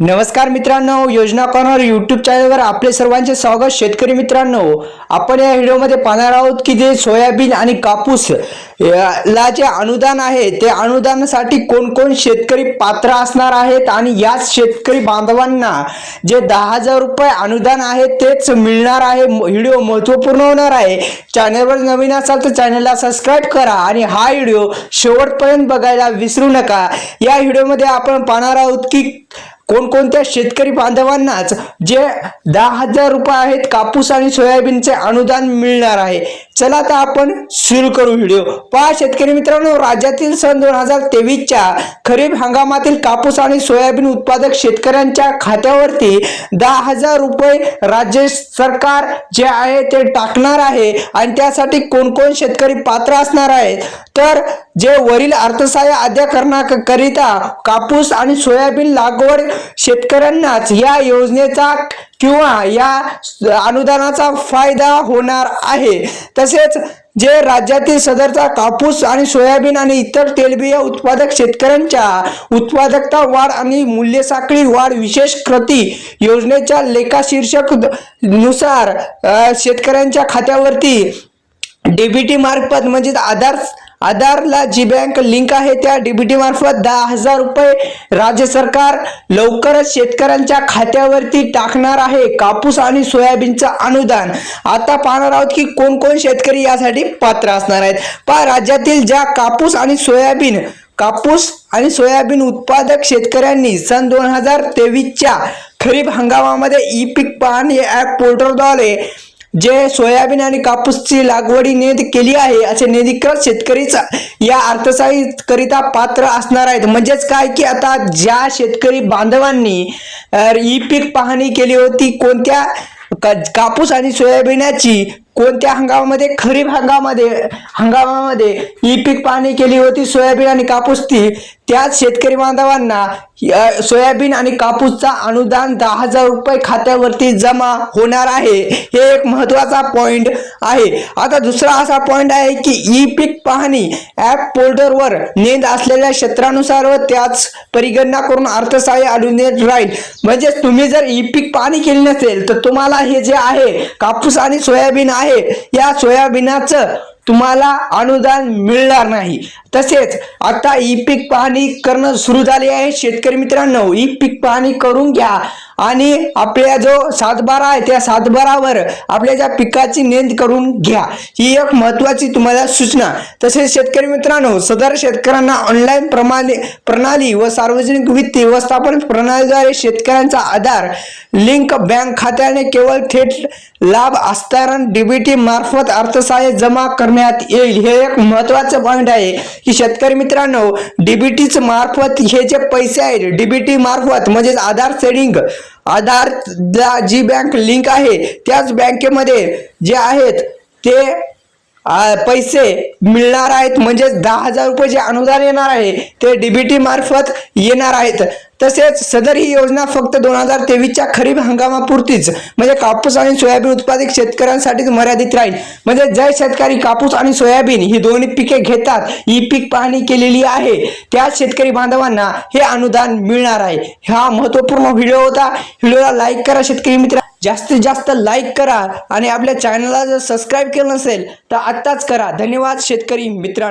नमस्कार मित्रांनो योजना कॉर्नर यूट्यूब चॅनलवर आपले सर्वांचे स्वागत. शेतकरी मित्रांनो आपण या व्हिडिओमध्ये पाहणार आहोत की जे सोयाबीन आणि कापूस ला जे अनुदान आहे ते अनुदानासाठी कोण कोण शेतकरी पात्र असणार आहेत आणि याच शेतकरी बांधवांना जे दहा हजार रुपये अनुदान आहे तेच मिळणार आहे. व्हिडिओ महत्त्वपूर्ण होणार आहे. चॅनलवर नवीन असाल तर चॅनलला सबस्क्राईब करा आणि हा व्हिडिओ शेवटपर्यंत बघायला विसरू नका. या व्हिडिओमध्ये आपण पाहणार आहोत की कोणकोणत्या शेतकरी बांधवांनाच जे दहा हजार रुपये आहेत कापूस आणि सोयाबीनचे अनुदान मिळणार आहे. चला तर आपण सुरू करू व्हिडिओ. पहा शेतकरी मित्रांनो राज्यातील सन दोन हजार तेवीसच्या खरीप हंगामातील कापूस आणि सोयाबीन उत्पादक शेतकऱ्यांच्या खात्यावरती दहा हजार रुपये राज्य सरकार जे आहे ते टाकणार आहे आणि त्यासाठी कोण कोण शेतकरी पात्र असणार आहेत. तर जे वरील अर्थसहाय्य अद्या करण्याकरिता कापूस आणि सोयाबीन लागवड शेतकऱ्यांनाच या योजनेचा किंवा या अनुदानाचा फायदा होणार आहे. तसेच जे राज्यातील सदरचा कापूस आणि सोयाबीन आणि इतर तेलबिया उत्पादक शेतकऱ्यांच्या उत्पादकता वाढ आणि मूल्य साखळी वाढ विशेष कृती योजनेच्या लेखाशीर्षकनुसार शेतकऱ्यांच्या खात्यावरती डीबीटी मार्फत म्हणजे आधार आधारला जी बँक लिंक आहे त्या डीबीटी मार्फत दहा हजार रुपये राज्य सरकार लवकरच शेतकऱ्यांच्या खात्यावरती टाकणार आहे. कापूस आणि सोयाबीनचं अनुदान. आता पाहणार आहोत की कोण कोण शेतकरी यासाठी पात्र असणार आहेत. पहा राज्यातील ज्या कापूस आणि सोयाबीन कापूस आणि सोयाबीन उत्पादक शेतकऱ्यांनी सन दोन हजार तेवीसच्या खरीप हंगामामध्ये ई पीक पाहणी ॲप पोर्टलद्वारे जे सोयाबीन आणि कापूसची लागवडी नेद केली आहे असे निधीकृत शेतकरीच या अर्थसहाय्यकरिता पात्र असणार आहेत. म्हणजेच काय की आता ज्या शेतकरी बांधवांनी ई पीक पाहणी केली होती कोणत्या कापूस आणि सोयाबीनाची कोणत्या हंगामामध्ये खरीप हंगामामध्ये हंगामामध्ये ई पीक पाहणी केली होती सोयाबीन आणि कापूसची त्याच शेतकरी बांधवांना सोयाबीन आणि कापूसचा अनुदान दहा हजार रुपये खात्यावरती जमा होणार आहे. हे एक महत्त्वाचा पॉइंट आहे. आता दुसरा असा पॉइंट आहे की ई पीक पाहणी ॲप पोर्टलवर नेंद असलेल्या क्षेत्रानुसार व त्याच परिगणना करून अर्थसहाय्य आढळून येत राहील. म्हणजे तुम्ही जर ई पीक पाहणी केली नसेल तर तुम्हाला हे जे आहे कापूस आणि सोयाबीन आहे या सोयाबीनाचं तुम्हाला अनुदान मिळणार नाही. तसेच आता ई पीक पाहणी करणं सुरू झाले आहे. शेतकरी मित्रांनो ई पीक पाहणी करून घ्या. आणि आपल्या जो सातबारा आहे त्या सातबारावर आपल्या ज्या पिकाची नेंद करून घ्या. ही एक महत्वाची तुम्हाला सूचना. तसेच शेतकरी मित्रांनो सदर शेतकऱ्यांना ऑनलाईन प्रमाणे प्रणाली व सार्वजनिक वित्त व्यवस्थापन प्रणालीद्वारे शेतकऱ्यांचा आधार लिंक बँक खात्याने केवळ थेट लाभ हस्तांतरण डीबीटी मार्फत अर्थसहाय्य जमा करण्यात येईल. हे एक महत्वाचं पॉईंट आहे की शेतकरी मित्रांनो डीबीटीच मार्फत हे जे पैसे आहेत डीबीटी मार्फत म्हणजेच आधार सेडिंग आधार जी बँक लिंक आहे त्याच बँकेमध्ये जे आहेत ते पैसे मिळणार आहेत. म्हणजेच दहा हजार रुपये जे अनुदान येणार आहे ते डीबीटी मार्फत येणार आहेत. तसेच सदर ही योजना फक्त दोन हजार तेवीसच्या खरीप हंगामापुरतीच म्हणजे कापूस आणि सोयाबीन उत्पादक शेतकऱ्यांसाठीच मर्यादित राहील. म्हणजे जर शेतकरी कापूस आणि सोयाबीन ही दोन्ही पिके घेतात. ही पीक पाहणी केलेली आहे. त्या शेतकरी बांधवांना हे अनुदान मिळणार आहे. हा महत्त्वपूर्ण व्हिडिओ होता. व्हिडिओला लाईक करा शेतकरी मित्र. जास्तीत जास्त लाईक करा आणि आपल्या चॅनलला जर सबस्क्राईब केलं नसेल तर आत्ताच करा. धन्यवाद शेतकरी मित्रांनो.